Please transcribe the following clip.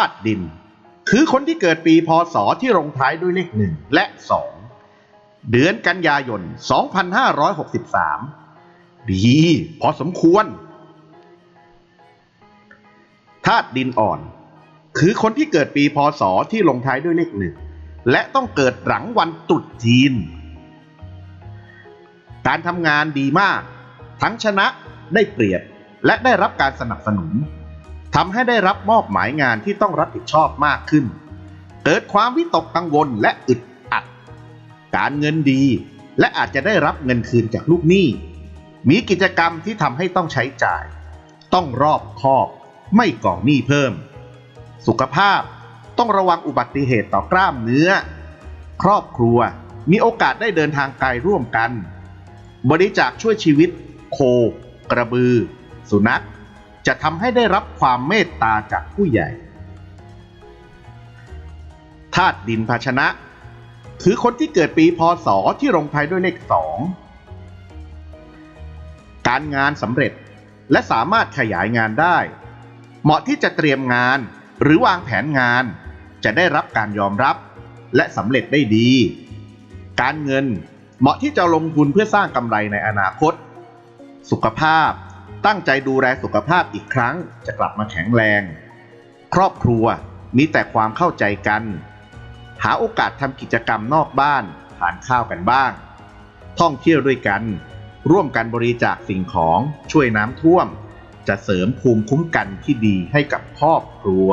าตุดิน คือคนที่เกิดปีพศที่ลงท้ายด้วยเลขหนึ่งและ2เดือนกันยายน 2563 ดี พอสมควรธาตุดินอ่อน คือคนที่เกิดปีพศที่ลงท้ายด้วยเลขหนึ่งและต้องเกิดหลังวันตรุษจีน การทำงานดีมาก ทั้งชนะได้เปรียบและได้รับการสนับสนุน ทำให้ได้รับมอบหมายงานที่ต้องรับผิดชอบมากขึ้น เกิดความวิตกกังวลและอึดอัด การเงินดี และอาจจะได้รับเงินคืนจากลูกหนี้ มีกิจกรรมที่ทำให้ต้องใช้จ่าย ต้องรอบคอบ ไม่ก่อหนี้เพิ่ม สุขภาพต้องระวังอุบัติเหตุต่อกล้ามเนื้อ ครอบครัวมีโอกาสได้เดินทางไกลร่วมกัน บริจาคช่วยชีวิต โค กระบือ สุนัข จะทำให้ได้รับความเมตตาจากผู้ใหญ่ธาตุดินภาชนะ คือคนที่เกิดปีพศที่ลงท้ายด้วยเลขสองการงานสำเร็จและสามารถขยายงานได้ เหมาะที่จะเตรียมงานหรือวางแผนงาน จะได้รับการยอมรับและสำเร็จได้ดี การเงินเหมาะที่จะลงทุนเพื่อสร้างกำไรในอนาคต สุขภาพ ตั้งใจดูแลสุขภาพอีกครั้งจะกลับมาแข็งแรง ครอบครัวมีแต่ความเข้าใจกัน หาโอกาสทำกิจกรรมนอกบ้านทานข้าวกันบ้าง ท่องเที่ยวด้วยกัน ร่วมกันบริจาคสิ่งของช่วยน้ำท่วม จะเสริมภูมิคุ้มกันที่ดีให้กับครอบครัว